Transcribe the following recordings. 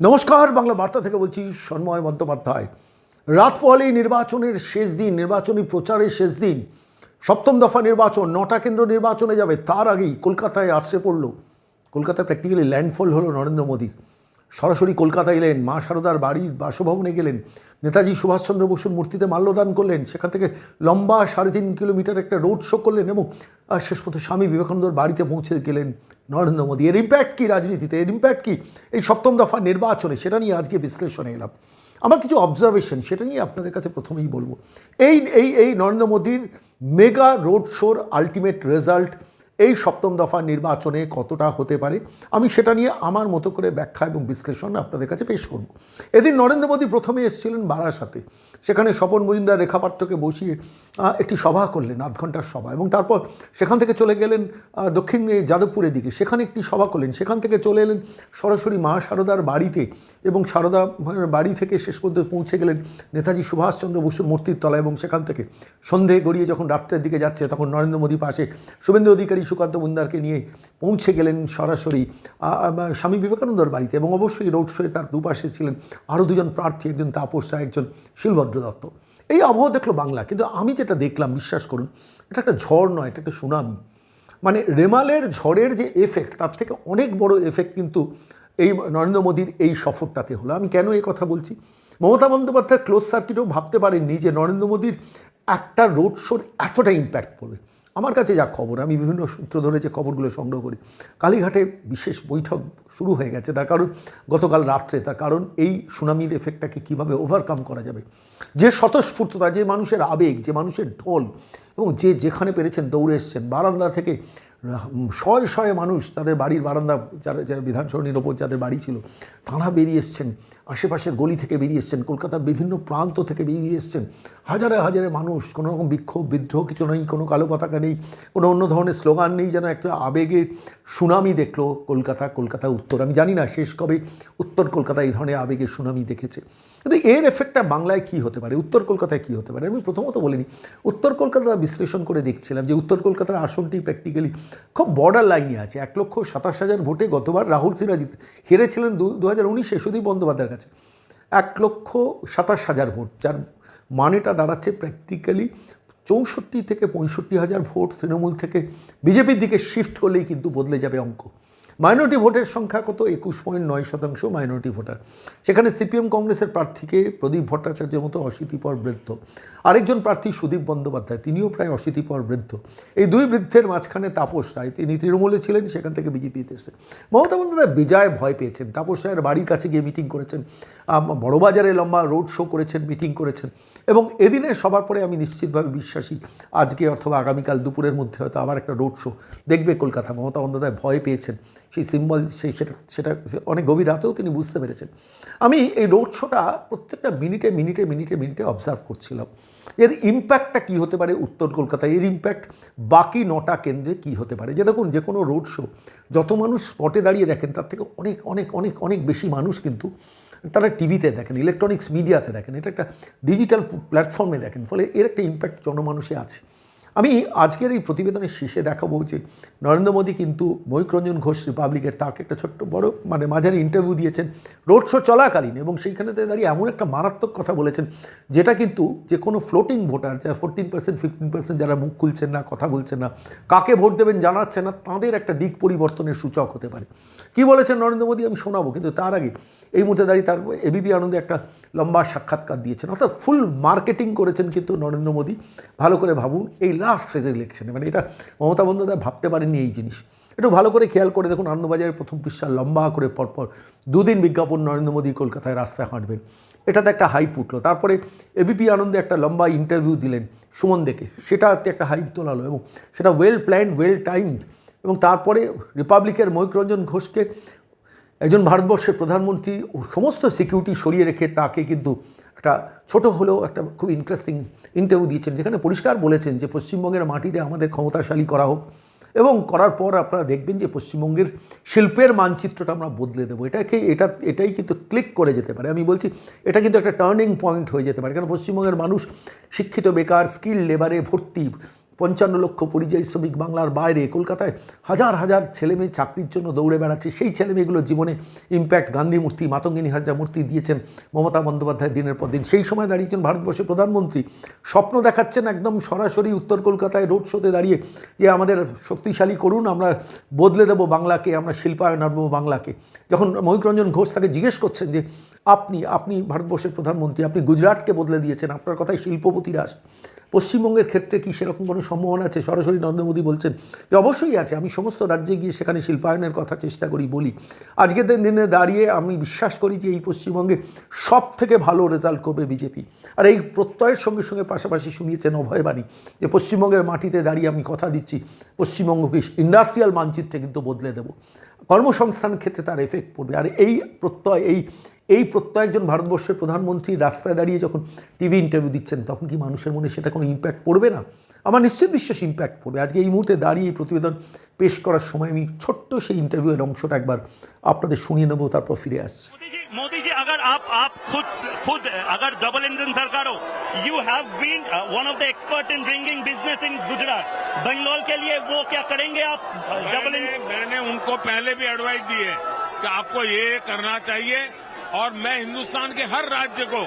নমস্কার, বাংলা বার্তা থেকে বলছি সন্ময় বন্দ্যোপাধ্যায়। রাত নির্বাচনের শেষ দিন, নির্বাচনী প্রচারের শেষ দিন, সপ্তম দফা নির্বাচন, নটা কেন্দ্র নির্বাচনে যাবে, তার আগেই কলকাতায় আসছে পড়ল। কলকাতায় প্র্যাকটিক্যালি ল্যান্ডফল হলো নরেন্দ্র মোদীর। সরাসরি কলকাতায় এলেন, মা সারদার বাড়ির বাসভবনে গেলেন, নেতাজি সুভাষচন্দ্র বসুর মূর্তিতে মাল্যদান করলেন, সেখান থেকে লম্বা সাড়ে তিন কিলোমিটার একটা রোড শো করলেন এবং শেষ পর্যন্ত স্বামী বিবেকানন্দর বাড়িতে পৌঁছে গেলেন নরেন্দ্র মোদী। এর ইম্প্যাক্ট কী রাজনীতিতে? এর ইম্প্যাক্ট কী? এই সপ্তম দফা নির্বাচনে সেটা নিয়ে আজকে বিশ্লেষণে এলাম। আমার কিছু অবজারভেশন সেটা নিয়ে আপনাদের কাছে প্রথমেই বলব। এই এই এই নরেন্দ্র মোদীর মেগা রোড শোর আলটিমেট রেজাল্ট এই সপ্তম দফা নির্বাচনে কতটা হতে পারে, আমি সেটা নিয়ে আমার মতো করে ব্যাখ্যা এবং বিশ্লেষণ আপনাদের কাছে পেশ করব। এদিন নরেন্দ্র মোদী প্রথমে এসেছিলেন বারাসাতে, সেখানে স্বপন মজুমদার রেখাপাত্রকে বসিয়ে একটি সভা করলেন, আধ ঘণ্টার সভা এবং তারপর সেখান থেকে চলে গেলেন দক্ষিণ যাদবপুরের দিকে, সেখানে একটি সভা করলেন, সেখান থেকে চলে এলেন সরাসরি মা সারদার বাড়িতে এবং সারদা বাড়ি থেকে শেষ পর্যন্ত পৌঁছে গেলেন নেতাজি সুভাষচন্দ্র বসুর মূর্তির তলায় এবং সেখান থেকে সন্ধে গড়িয়ে যখন রাত্রের দিকে যাচ্ছে, তখন নরেন্দ্র মোদী পাশে শুভেন্দু অধিকারী সুকান্ত মুন্দারকে নিয়ে পৌঁছে গেলেন সরাসরি স্বামী বিবেকানন্দর বাড়িতে এবং অবশ্যই রোড শোয়ে তার দুপাশে ছিলেন আরও দুজন প্রার্থী, একজন তাপস রায়, একজন শিলভদ্র দত্ত। এই আবহাওয়া দেখল বাংলা, কিন্তু আমি যেটা দেখলাম, বিশ্বাস করুন, এটা একটা ঝড় নয়, এটা একটা সুনামি। মানে রেমালের ঝড়ের যে এফেক্ট তার থেকে অনেক বড় এফেক্ট কিন্তু এই নরেন্দ্র মোদীর এই সফরটাতে হলো। আমি কেন এই কথা বলছি? মমতা বন্দ্যোপাধ্যায় ক্লোজ সার্কিটেও ভাবতে পারেননি যে নরেন্দ্র মোদীর একটা রোড শোর এতটা ইম্প্যাক্ট পড়বে। আমার কাছে যা খবর, আমি বিভিন্ন সূত্র ধরে যে খবরগুলো সংগ্রহ করি, কালীঘাটে বিশেষ বৈঠক শুরু হয়ে গেছে। তার কারণ, গতকাল রাত্রে, তার কারণ এই সুনামির এফেক্টটাকে কীভাবে ওভারকাম করা যাবে? যে স্বতঃস্ফূর্ততা, যে মানুষের আবেগ, যে মানুষের ঢোল এবং যে যেখানে পেরেছেন দৌড়ে এসছেন। বারান্দা থেকে শয়ে শয়ে মানুষ তাদের বাড়ির বারান্দা, যারা যারা বিধানসরণীর ওপর যাদের বাড়ি ছিল, তাঁরা বেরিয়ে এসছেন। আশেপাশের গলি থেকে বেরিয়ে এসছেন। কলকাতার বিভিন্ন প্রান্ত থেকে বেরিয়ে এসছেন। হাজারে হাজারে মানুষ, কোনো রকম বিক্ষোভ, বিদ্রোহ কিছু নেই, কোনো কালো পতাকা নেই, কোনো অন্য ধরনের স্লোগান নেই, যেন একটা আবেগের সুনামি দেখল কলকাতা কলকাতা উত্তর। আমি জানি না শেষ কবে উত্তর কলকাতা এই ধরনের আবেগের সুনামি দেখেছে। কিন্তু এর এফেক্টটা বাংলায় কী হতে পারে? উত্তর কলকাতায় কী হতে পারে? আমি প্রথমত বলিনি। উত্তর কলকাতা বিশ্লেষণ করে দেখছিলাম যে উত্তর কলকাতার আসনটি প্র্যাকটিক্যালি খুব বর্ডার লাইনে আছে। এক লক্ষ সাতাশ হাজার ভোটে গতবার রাহুল সিরাজিত হেরেছিলেন দু দু হাজার উনিশে সুদীপ বন্দ্যোপাধ্যায়ের কাছে। এক লক্ষ সাতাশ হাজার ভোট, যার মানেটা দাঁড়াচ্ছে প্র্যাকটিক্যালি চৌষট্টি থেকে পঁয়ষট্টি হাজার ভোট। তৃণমূল থেকে বিজেপির দিকে শিফট করলেই কিন্তু বদলে যাবে অঙ্ক। মাইনরিটি ভোটের সংখ্যা কত? একুশ পয়েন্ট নয় শতাংশ মাইনরিটি ভোটার সেখানে সিপিএম কংগ্রেসের প্রার্থীকে প্রদীপ ভট্টাচার্যের মতো অশীতিপর বৃদ্ধ। আরেকজন প্রার্থী সুদীপ বন্দ্যোপাধ্যায়, তিনিও প্রায় অশীতিপর বৃদ্ধ। এই দুই বৃদ্ধের মাঝখানে তাপস রায়। তিনি তৃণমূলে ছিলেন, সেখান থেকে বিজেপিতে এসেছেন। মমতা বন্দ্যোপাধ্যায় বিজয় ভয় পেয়েছেন। তাপস রায়ের বাড়ির কাছে গিয়ে মিটিং করেছেন। বড়বাজারে লম্বা রোড শো করেছেন মিটিং করেছেন। এবং এদিনের সবার পরে আমি নিশ্চিতভাবে বিশ্বাসী। আজকে অথবা আগামীকাল দুপুরের মধ্যে হয়তো আবার একটা রোড শো দেখবে কলকাতা। মমতা বন্দ্যোপাধ্যায় ভয় পেয়েছেন। সেই সিম্বল সেই সেটা সেটা অনেক গভীর রাতেও তিনি বুঝতে পেরেছেন। আমি এই রোড শোটা প্রত্যেকটা মিনিটে মিনিটে মিনিটে মিনিটে অবজার্ভ করছিলাম। এর ইম্প্যাক্টটা কী হতে পারে উত্তর কলকাতায়? এর ইম্প্যাক্ট বাকি নটা কেন্দ্রে কী হতে পারে? যে দেখুন, যে কোনো রোড শো যত মানুষ স্পটে দাঁড়িয়ে দেখেন, তার থেকে অনেক অনেক অনেক অনেক বেশি মানুষ কিন্তু তারা টিভিতে দেখেন ইলেকট্রনিক্স মিডিয়াতে দেখেন। এটা একটা ডিজিটাল প্ল্যাটফর্মে দেখেন, ফলে এর একটা ইম্প্যাক্ট জনমানুষে আছে। আমি আজকের এই প্রতিবেদনের শেষে দেখাবো যে নরেন্দ্র মোদী কিন্তু মৈকরঞ্জন ঘোষ রিপাবলিকের তাকে একটা ছোট্ট বড় মানে মাঝারি ইন্টারভিউ দিয়েছেন। রোড শো চলাকালীন এবং সেইখানেতে দাঁড়িয়ে এমন একটা মারাত্মক কথা বলেছেন, যেটা কিন্তু যে কোনো ফ্লোটিং ভোটার যারা ফোরটিন পার্সেন্ট ফিফটিন পার্সেন্ট যারা মুখ খুলছেন না, কথা বলছেন না, কাকে ভোট দেবেন জানাচ্ছেন না, তাঁদের একটা দিক পরিবর্তনের সূচক হতে পারে। কি বলেছেন নরেন্দ্র মোদী আমি শোনাবো, কিন্তু তার আগে এই মুহূর্তে দাঁড়িয়ে তার এবিপি আনন্দে একটা লম্বা সাক্ষাৎকার দিয়েছেন। অর্থাৎ ফুল মার্কেটিং করেছেন কিন্তু নরেন্দ্র মোদী। ভালো করে ভাবুন, এই লাস্ট ফেজের ইলেকশনে মানে এটা মমতা বন্দ্যোপাধ্যায় ভাবতে পারেননি এই জিনিস। একটু ভালো করে খেয়াল করে দেখুন, আনন্দবাজারের প্রথম পৃষ্ঠা লম্বা করে পরপর দুদিন বিজ্ঞাপন নরেন্দ্র মোদী কলকাতায় রাস্তায় হাঁটবেন। এটাতে একটা হাইপ উঠল। তারপরে এবিপি আনন্দে একটা লম্বা ইন্টারভিউ দিলেন সুমন দেখে। সেটাতে একটা হাইপ তোলালো এবং সেটা ওয়েল প্ল্যান্ড ওয়েল টাইমড এবং তারপরে রিপাবলিকের মৈকরঞ্জন ঘোষকে একজন ভারতবর্ষের প্রধানমন্ত্রী সমস্ত সিকিউরিটি সরিয়ে রেখে তাকে কিন্তু একটা ছোট হলেও একটা খুব ইন্টারেস্টিং ইন্টারভিউ দিয়েছেন, যেখানে পরিষ্কার বলেছেন যে পশ্চিমবঙ্গের মাটিতে আমাদের ক্ষমতাশালী করা হোক। এবং করার পর আপনারা দেখবেন যে পশ্চিমবঙ্গের শিল্পের মানচিত্রটা আমরা বদলে দেবো। এটাকে, এটা, এটাই কিন্তু ক্লিক করে যেতে পারে। আমি বলছি, এটা কিন্তু একটা টার্নিং পয়েন্ট হয়ে যেতে পারে। কারণ পশ্চিমবঙ্গের মানুষ শিক্ষিত, বেকার স্কিল লেবারে ভর্তি। পঞ্চান্ন লক্ষ পরিযায়ী শ্রমিক বাংলার বাইরে। কলকাতায় হাজার হাজার ছেলেমেয়ে চাকরির জন্য দৌড়ে বেড়াচ্ছে। সেই ছেলেমেয়েগুলোর জীবনে ইম্প্যাক্ট, গান্ধী মূর্তি, মাতঙ্গিনী হাজরা মূর্তি দিয়েছেন মমতা বন্দ্যোপাধ্যায় দিনের পর দিন। সেই সময় দাঁড়িয়েছেন ভারতবর্ষের প্রধানমন্ত্রী স্বপ্ন দেখাচ্ছেন একদম সরাসরি উত্তর কলকাতায় রোড শোতে দাঁড়িয়ে যে আমাদের শক্তিশালী করুন, আমরা বদলে দেবো বাংলাকে, আমরা শিল্পায়ন আনব বাংলাকে। যখন মহিক রঞ্জন ঘোষ তাকে জিজ্ঞেস করছেন যে, আপনি আপনি ভারতবর্ষের প্রধানমন্ত্রী, আপনি গুজরাটকে বদলে দিয়েছেন, আপনার কথায় শিল্পপতিরা আসে পশ্চিমবঙ্গের ক্ষেত্রে কি সেরকম কোনো সম্ভাবনা আছে? সরাসরি নরেন্দ্র মোদী বলছেন যে, অবশ্যই আছে। আমি সমস্ত রাজ্যে গিয়ে সেখানে শিল্পায়নের কথা চেষ্টা করি, বলি। আজকের দিনে দাঁড়িয়ে আমি বিশ্বাস করি যে, এই পশ্চিমবঙ্গে সব থেকে ভালো রেজাল্ট করবে বিজেপি। আর এই প্রত্যয়ের সঙ্গে সঙ্গে পাশাপাশি শুনিয়েছেন অভয়বাণী যে, পশ্চিমবঙ্গের মাটিতে দাঁড়িয়ে আমি কথা দিচ্ছি। পশ্চিমবঙ্গকে ইন্ডাস্ট্রিয়াল মানচিত্রে কিন্তু বদলে দেবো। কর্মসংস্থান ক্ষেত্রে তার এফেক্ট পড়বে। আর এই প্রত্যয়, এই এই প্রত্যয় একজন ভারতবর্ষের প্রধানমন্ত্রী রাস্তায় দাঁড়িয়ে যখন টিভি ইন্টারভিউ দিচ্ছেন তখন কি মানুষের মনে সেটা কোনো ইম্প্যাক্ট পড়বে না আমার নিশ্চিত বিশ্বাস ইম্প্যাক্ট পড়বে আজকে এই মুহূর্তে দাঁড়িয়ে এই প্রতিবেদন পেশ করার সময় আমি ছোট্ট সেই ইন্টারভিউয়ের অংশটা একবার আপনাদের শুনিয়ে নেবো তারপর ফিরে আসছি मोदी जी मोदी जी अगर आप आप खुद खुद अगर डबल इंजन सरकार हो you have been one of the expert in bringing business in Gujarat Bengal के लिए वो क्या करेंगे आप डबल मैंने, मैंने उनको पहले भी एडवाइस दी है कि आपको ये करना चाहिए और मैं हिंदुस्तान के हर राज्य को,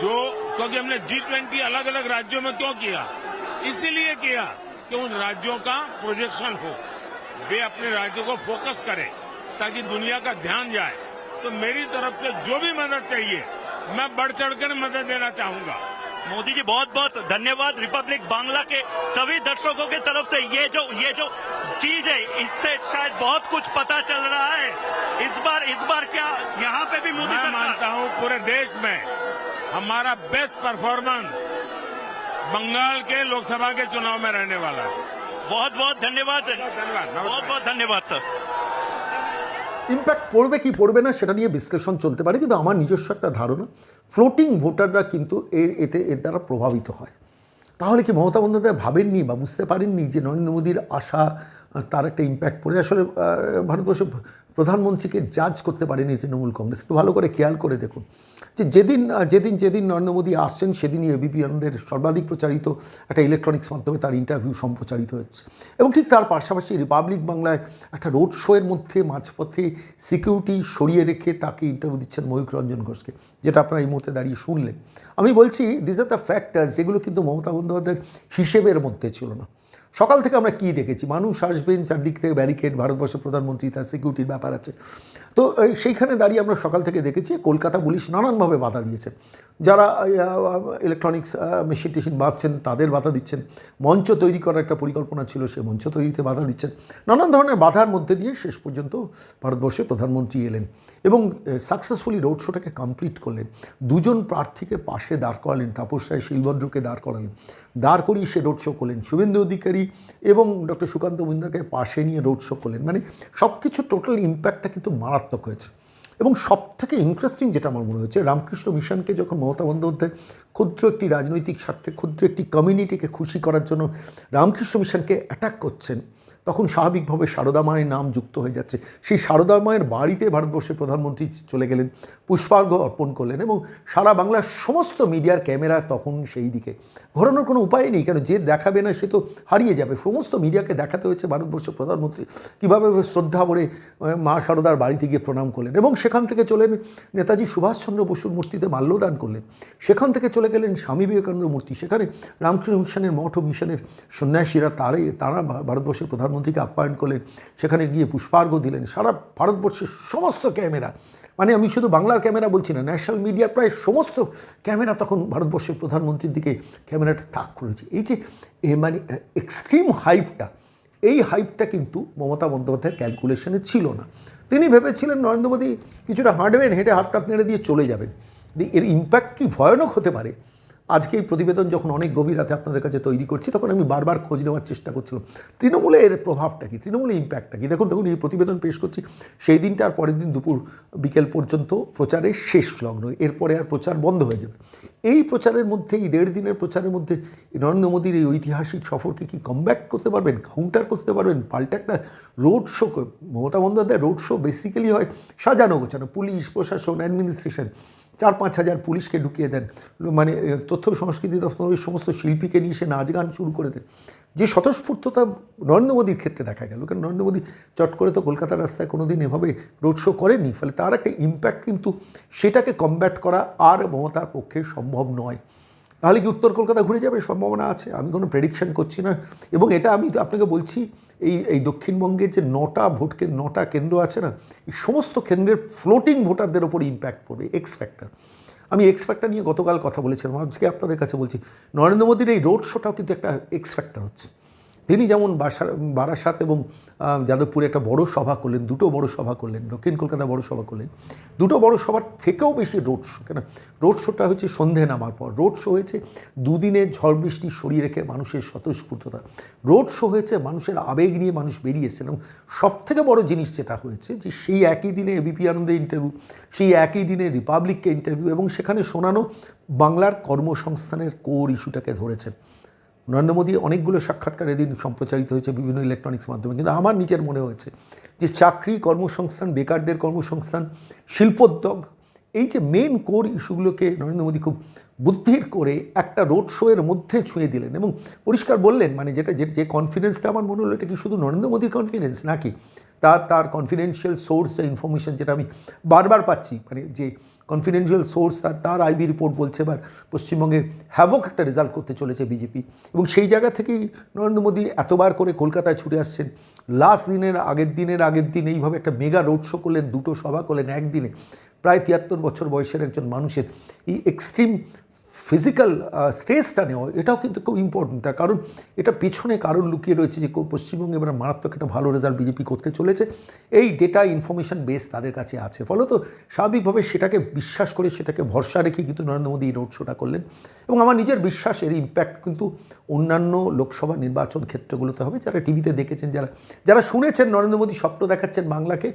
जो, क्योंकि हमने जी ट्वेंटी अलग अलग राज्यों में क्यों किया? इसीलिए किया कि उन राज्यों का प्रोजेक्शन हो। वे अपने राज्यों को फोकस करें, ताकि दुनिया का ध्यान जाए। तो मेरी तरफ़ से जो भी मदद चाहिए, मैं बढ़ चढ़कर मदद देना चाहूँगा। मोदी जी बहुत बहुत धन्यवाद। रिपब्लिक बांग्ला के सभी दर्शकों की तरफ़ से ये जो ये जो चीज है इससे शायद बहुत कुछ पता चल रहा है इस बार इस बार क्या यहाँ पे भी मोदी मैं सरकार मानता हूं पूरे देश में हमारा बेस्ट परफॉर्मेंस बंगाल के लोकसभा के चुनाव में रहने वाला है बहुत बहुत धन्यवाद धन्यवाद बहुत नमस्कार बहुत धन्यवाद सर ইম্প্যাক্ট পড়বে কি পড়বে না সেটা নিয়ে বিশ্লেষণ চলতে পারে কিন্তু আমার নিজস্ব একটা ধারণা ফ্লোটিং ভোটাররা কিন্তু এর এতে এর দ্বারা প্রভাবিত হয় তাহলে কি মমতা বন্দ্যোপাধ্যায় ভাবেননি বা বুঝতে পারেননি যে নরেন্দ্র মোদীর আশা আহ, তার একটা ইম্প্যাক্ট পড়ে। আসলে ভারতবর্ষের প্রধানমন্ত্রীকে জাজ করতে পারেনি তৃণমূল কংগ্রেস। একটু ভালো করে খেয়াল করে দেখুন যে যেদিন যেদিন যেদিন নরেন্দ্র মোদী আসছেন, সেদিনই এবিপি আনন্দের সর্বাধিক প্রচারিত একটা ইলেকট্রনিক্স মাধ্যমে তার ইন্টারভিউ সম্প্রচারিত হচ্ছে এবং ঠিক তার পাশাপাশি রিপাবলিক বাংলায় একটা রোড শোয়ের মধ্যে মাঝপথে সিকিউরিটি সরিয়ে রেখে তাকে ইন্টারভিউ দিচ্ছেন ময়ূক রঞ্জন ঘোষকে, যেটা আপনারা এই মুহূর্তে দাঁড়িয়ে শুনলেন। আমি বলছি দিস আর দ্য ফ্যাক্টার্স যেগুলো কিন্তু মমতা বন্দ্যোপাধ্যায়ের হিসেবের মধ্যে ছিল না। সকাল থেকে আমরা কী দেখেছি? মানুষ আসবেন, চারদিক থেকে ব্যারিকেড ভারতবর্ষের প্রধানমন্ত্রী, তার সিকিউরিটির ব্যাপার আছে। তো সেইখানে দাঁড়িয়ে আমরা সকাল থেকে দেখেছি কলকাতা পুলিশ নানানভাবে বাধা দিয়েছে। যারা ইলেকট্রনিক্স মেশিন টেশিন বাঁধছেন, তাদের বাধা দিচ্ছেন। মঞ্চ তৈরি করার একটা পরিকল্পনা ছিল, সে মঞ্চ তৈরিতে বাধা দিচ্ছেন। নানান ধরনের বাধার মধ্যে দিয়ে শেষ পর্যন্ত ভারতবর্ষে প্রধানমন্ত্রী এলেন এবং সাকসেসফুলি রোড শোটাকে কমপ্লিট করলেন। দুজন প্রার্থীকে পাশে দাঁড় করালেন, তাপস রায় শিলভদ্রকে দাঁড় করালেন। দাঁড় করিয়ে সে রোড শো করলেন শুভেন্দু অধিকারী এবং ডক্টর সুকান্ত মজুমদারকে পাশে নিয়ে রোড শো করলেন। মানে সব কিছু টোটাল ইম্প্যাক্টটা কিন্তু মারাত্মক হয়েছে। এবং সব থেকে ইন্টারেস্টিং যেটা আমার মনে হচ্ছে রামকৃষ্ণ মিশনকে যখন মমতা বন্দ্যোপাধ্যায় ক্ষুদ্র একটি রাজনৈতিক স্বার্থে, ক্ষুদ্র একটি কমিউনিটিকে খুশি করার জন্য রামকৃষ্ণ মিশনকে অ্যাটাক করছেন তখন স্বাভাবিকভাবে সারদা মায়ের নাম যুক্ত হয়ে যাচ্ছে। সেই সারদা মায়ের বাড়িতে ভারতবর্ষের প্রধানমন্ত্রী চলে গেলেন পুষ্পার্ঘ অর্পণ করলেন এবং সারা বাংলার সমস্ত মিডিয়ার ক্যামেরা তখন সেই দিকে। ঘোরানোর কোনো উপায় নেই, কেন যে দেখাবে না সে তো হারিয়ে যাবে। সমস্ত মিডিয়াকে দেখাতে হয়েছে ভারতবর্ষের প্রধানমন্ত্রী। কীভাবে শ্রদ্ধা ভরে মা সারদার বাড়িতে গিয়ে প্রণাম করলেন এবং সেখান থেকে চলেন নেতাজি সুভাষচন্দ্র বসুর মূর্তিতে মাল্যদান করলেন। সেখান থেকে চলে গেলেন স্বামী বিবেকানন্দ মূর্তি। সেখানে রামকৃষ্ণ মিশনের মঠ ও মিশনের সন্ন্যাসীরা তারাই তারা ভারতবর্ষের ভারতবর্ষের প্রধানমন্ত্রীকে আপ্যায়ন করলেন, সেখানে গিয়ে পুষ্পার্ঘ্য দিলেন। সারা ভারতবর্ষের সমস্ত ক্যামেরা মানে আমি শুধু বাংলার ক্যামেরা বলছি না, ন্যাশনাল মিডিয়ার প্রায় সমস্ত ক্যামেরা তখন ভারতবর্ষের প্রধানমন্ত্রীর দিকে ক্যামেরাটা তাক করেছে। এই যে মানে এক্সট্রিম হাইপটা এই হাইপটা কিন্তু মমতা বন্দ্যোপাধ্যায়ের ক্যালকুলেশনে ছিল না। তিনি ভেবেছিলেন নরেন্দ্র মোদী কিছুটা হাঁটবেন, হেঁটে হাত টাত নেড়ে দিয়ে চলে যাবেন। এর ইম্প্যাক্ট কি ভয়ানক হতে পারে? আজকে এই প্রতিবেদন যখন অনেক গভীর রাতে আপনাদের কাছে তৈরি করছি, তখন আমি বারবার খোঁজ নেওয়ার চেষ্টা করছিলাম। তৃণমূলে এর প্রভাবটা কি? তৃণমূলে ইম্প্যাক্টটা কি? দেখুন দেখুন, এই প্রতিবেদন পেশ করছি। সেই দিনটা আর পরের দিন দুপুর বিকেল পর্যন্ত প্রচারের শেষ লগ্ন, এরপরে আর প্রচার বন্ধ হয়ে যাবে। এই প্রচারের মধ্যে, এই দেড় দিনের প্রচারের মধ্যে নরেন্দ্র মোদীর এই ঐতিহাসিক সফরকে কি কমব্যাক করতে পারবেন? কাউন্টার করতে পারবেন? পাল্টা একটা road show Mamata Bandyopadhyay road show basically হয় সাজানো গোছানো, পুলিশ, প্রশাসন অ্যাডমিনিস্ট্রেশন চার পাঁচ হাজার পুলিশকে ঢুকিয়ে দেন। মানে তথ্য সংস্কৃতি দপ্তর ওই সমস্ত শিল্পীকে নিয়ে সে নাচ গান শুরু করে দেন। যে স্বতঃস্ফূর্ততা নরেন্দ্র মোদীর ক্ষেত্রে দেখা গেল কারণ নরেন্দ্র মোদী চট করে তো কলকাতার রাস্তায় কোনো দিন এভাবে রোড শো করেনি, ফলে তার একটা ইম্প্যাক্ট কিন্তু সেটাকে কমব্যাট করা আর মমতার পক্ষে সম্ভব নয়। তাহলে কি উত্তর কলকাতা ঘুরে যাবে? সম্ভাবনা আছে। আমি কোনো প্রেডিকশন করছি না। এবং এটা আমি তো আপনাকে বলছি, এই এই দক্ষিণবঙ্গের যে নটা ভোট নটা কেন্দ্র আছে না, এই সমস্ত কেন্দ্রের ফ্লোটিং ভোটারদের ওপর ইম্প্যাক্ট পড়বে এক্স ফ্যাক্টর আমি এক্স ফ্যাক্টর নিয়ে গতকাল কথা বলেছিলাম। আজকে আপনাদের কাছে বলছি, নরেন্দ্র মোদীর এই রোড শোটাও কিন্তু একটা এক্স ফ্যাক্টর হচ্ছে। তিনি যেমন বারাসাত এবং যাদবপুরে একটা বড় সভা করলেন, দুটো বড় সভা করলেন, দক্ষিণ কলকাতা বড় সভা করলেন, দুটো বড় সভার থেকেও বেশি রোড শো, কেন? রোড শোটা হচ্ছে সন্ধে নামার পর। রোড শো হয়েছে দুদিনের ঝড় বৃষ্টি সরিয়ে রেখে মানুষের স্বতঃস্ফূর্ততা। রোড শো হয়েছে মানুষের আবেগ নিয়ে মানুষ বেরিয়েছেন এবং সব থেকে বড় জিনিস যেটা হয়েছে যে সেই একই দিনে এবিপি আনন্দে ইন্টারভিউ সেই একই দিনে রিপাবলিককে ইন্টারভিউ এবং সেখানে শোনানো বাংলার কর্মসংস্থানের কোর ইস্যুটাকে ধরেছেন নরেন্দ্র মোদী অনেকগুলো সাক্ষাৎকার এদিন সম্প্রচারিত হয়েছে বিভিন্ন ইলেকট্রনিক্স মাধ্যমে। কিন্তু আমার নিজের মনে হয়েছে যে চাকরি কর্মসংস্থান, বেকারদের কর্মসংস্থান, শিল্পোদ্যোগ, এই যে মেন কোর ইস্যুগুলোকে নরেন্দ্র মোদী খুব বুদ্ধির করে একটা রোড শো এর মধ্যে ছুঁয়ে দিলেন এবং পরিষ্কার বললেন মানে যেটা, যে যে কনফিডেন্সটা আমার মনে হলো এটা কি শুধু নরেন্দ্র মোদীর কনফিডেন্স নাকি? তার তার কনফিডেন্সিয়াল সোর্স ইনফরমেশন যেটা আমি বারবার পাচ্ছি মানে যে কনফিডেন্সিয়াল সোর্স তার তার আইবি রিপোর্ট বলছে, এবার পশ্চিমবঙ্গে হ্যাভক একটা রেজাল্ট করতে চলেছে বিজেপি এবং সেই জায়গা থেকেই নরেন্দ্র মোদী এতবার করে কলকাতায় ছুটে আসছেন। লাস্ট দিনের, আগের দিনের, আগের দিন এইভাবে একটা মেগা রোড শো করলেন, দুটো সভা করলেন একদিনে। প্রায় তিয়াত্তর বছর বয়সের একজন মানুষের এই এক্সট্রিম ফিজিক্যাল স্ট্রেসটা নেওয়া, এটাও কিন্তু খুব ইম্পর্টেন্ট তার কারণ এটা পেছনে কারণ লুকিয়ে রয়েছে যে পশ্চিমবঙ্গে এবার মারাত্মক একটা ভালো রেজাল্ট বিজেপি করতে চলেছে। এই ডেটা ইনফরমেশন বেস তাদের কাছে আছে। ফলত স্বাভাবিকভাবে সেটাকে বিশ্বাস করে, সেটাকে ভরসা রেখে কিন্তু নরেন্দ্র মোদী এই রোড শোটা করলেন। এবং আমার নিজের বিশ্বাস এর ইম্প্যাক্ট কিন্তু অন্যান্য লোকসভা নির্বাচন ক্ষেত্রগুলোতে হবে। যারা টিভিতে দেখেছেন, যারা যারা শুনেছেন নরেন্দ্র মোদী স্বপ্ন দেখাচ্ছেন বাংলাকে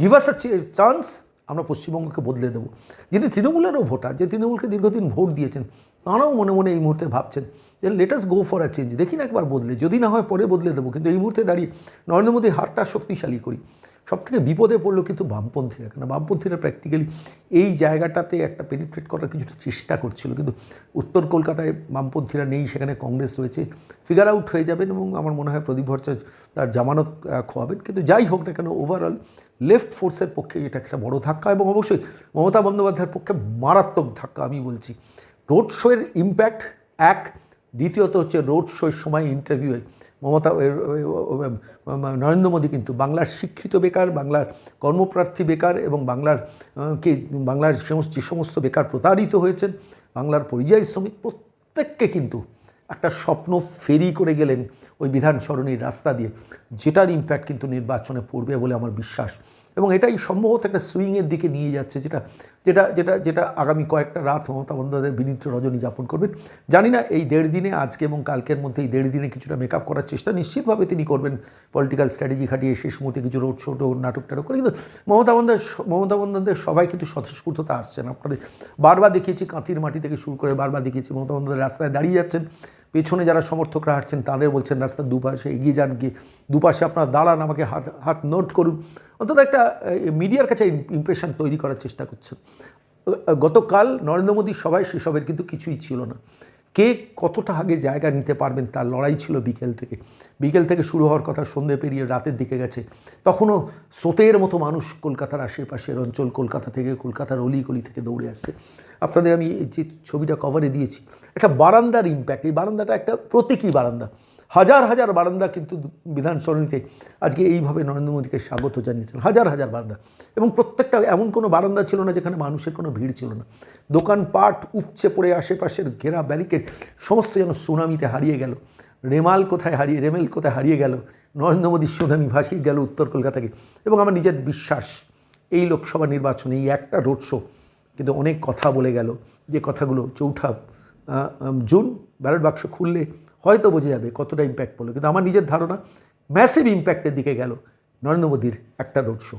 গিভ আস আ চান্স আমরা পশ্চিমবঙ্গকে বদলে দেব। যিনি তৃণমূলেরও ভোটার, যে তৃণমূলকে দীর্ঘদিন ভোট দিয়েছেন, তাঁরাও মনে মনে এই মুহূর্তে ভাবছেন যে let's go for a change দেখি না একবার বদলে, যদি না হয় পরে বদলে দেবো। কিন্তু এই মুহূর্তে দাঁড়িয়ে নরেন্দ্র মোদীর হারটা শক্তিশালী করি। সব থেকে বিপদে পড়ল কিন্তু বামপন্থীরা কেন বামপন্থীরা প্র্যাকটিক্যালি এই জায়গাটাতে একটা পেনিট্রেট করার কিছুটা চেষ্টা করছিল। কিন্তু উত্তর কলকাতায় বামপন্থীরা নেই, সেখানে কংগ্রেস রয়েছে। ফিগার আউট হয়ে যাবেন এবং আমার মনে হয় প্রদীপ ভট্টাচার্য তার জামানত খোয়াবেন। কিন্তু যাই হোক না কেন ওভারঅল লেফট ফোর্সের পক্ষে এটা একটা বড় ধাক্কা এবং অবশ্যই মমতা বন্দ্যোপাধ্যায়ের পক্ষে মারাত্মক ধাক্কা আমি বলছি। রোড শোয়ের ইম্প্যাক্ট এক, দ্বিতীয়ত হচ্ছে রোড শোয়ের সময় ইন্টারভিউয়ে মমতা নরেন্দ্র মোদী কিন্তু বাংলার শিক্ষিত বেকার, বাংলার কর্মপ্রার্থী বেকার এবং বাংলার কে, বাংলার সমস্ত, যে সমস্ত বেকার প্রতারিত হয়েছেন, বাংলার পরিযায়ী শ্রমিক প্রত্যেককে কিন্তু একটা স্বপ্ন ফেরি করে গেলেন ওই বিধান সরণির রাস্তা দিয়ে, যেটার ইম্প্যাক্ট কিন্তু নির্বাচনে পড়বে বলে আমার বিশ্বাস। এবং এটাই সম্ভবত একটা সুইংয়ের দিকে নিয়ে যাচ্ছে, যেটা যেটা যেটা যেটা আগামী কয়েকটা রাত মমতা বন্দ্যোপাধ্যায় বিনিদ্র রজনী যাপন করবেন। জানি না এই দেড় দিনে, আজকে এবং কালকের মধ্যে এই দেড় দিনে কিছুটা মেকআপ করার চেষ্টা নিশ্চিতভাবে তিনি করবেন। পলিটিক্যাল স্ট্র্যাটেজি খাটিয়ে শেষ মুহূর্তে কিছু রোড শো নাটক টাটক করে, কিন্তু মমতা বন্দ্যোপাধ্যায় মমতা বন্দ্যোপাধ্যায় সবাই কিন্তু স্বতঃস্ফূর্ততা আসছেন। আপনাদের বারবার দেখিয়েছি কাঁথির মাটি থেকে শুরু করে বারবার দেখিয়েছি মমতা বন্দ্যোপাধ্যায় রাস্তায় দাঁড়িয়ে যাচ্ছেন। পেছনে যারা সমর্থকরা হাঁটছেন তাদের বলছেন রাস্তার দুপাশে এগিয়ে যান কি দুপাশে আপনারা দাঁড়ান, আমাকে হাত হাত নোট করুন। অন্তত একটা মিডিয়ার কাছে ইমপ্রেশন তৈরি করার চেষ্টা করছেন গতকাল নরেন্দ্র মোদীর সভায় সেসবের কিন্তু কিছুই ছিল না। কে কতটা আগে জায়গা নিতে পারবেন তার লড়াই ছিল বিকেল থেকে। বিকেল থেকে শুরু হওয়ার কথা সন্ধে পেরিয়ে রাতের দিকে গেছে। তখনও স্রোতের মতো মানুষ কলকাতার আশেপাশের অঞ্চল, কলকাতা থেকে কলকাতার অলিগলি থেকে দৌড়ে আসছে। আপনাদের আমি যে ছবিটা কভারে দিয়েছি, একটা বারান্দার ইম্প্যাক্ট এই বারান্দাটা একটা প্রতীকী বারান্দা। হাজার হাজার বারান্দা কিন্তু বিধান সরণিতে আজকে এইভাবে নরেন্দ্র মোদীকে স্বাগত জানিয়েছেন, হাজার হাজার বারান্দা। এবং প্রত্যেকটা এমন কোনো বারান্দা ছিল না যেখানে মানুষের কোনো ভিড় ছিল না। দোকানপাট উপচে পড়ে, আশেপাশের ঘেরা, ব্যারিকেড, সমস্ত যেন সুনামিতে হারিয়ে গেল। রেমাল কোথায় হারিয়ে, রেমেল কোথায় হারিয়ে গেল? নরেন্দ্র মোদীর সুনামি ভাসিয়ে গেল উত্তর কলকাতাকে এবং আমার নিজের বিশ্বাস, এই লোকসভা নির্বাচনে এই একটা রোড শো কিন্তু অনেক কথা বলে গেল। যে কথাগুলো চৌঠা জুন ব্যালট বাক্স খুললে হয়তো বোঝা যাবে কতটা ইম্প্যাক্ট পড়ল। কিন্তু আমার নিজের ধারণা ম্যাসিভ ইম্প্যাক্টের দিকে গেল নরেন্দ্র মোদীর একটা রোড শো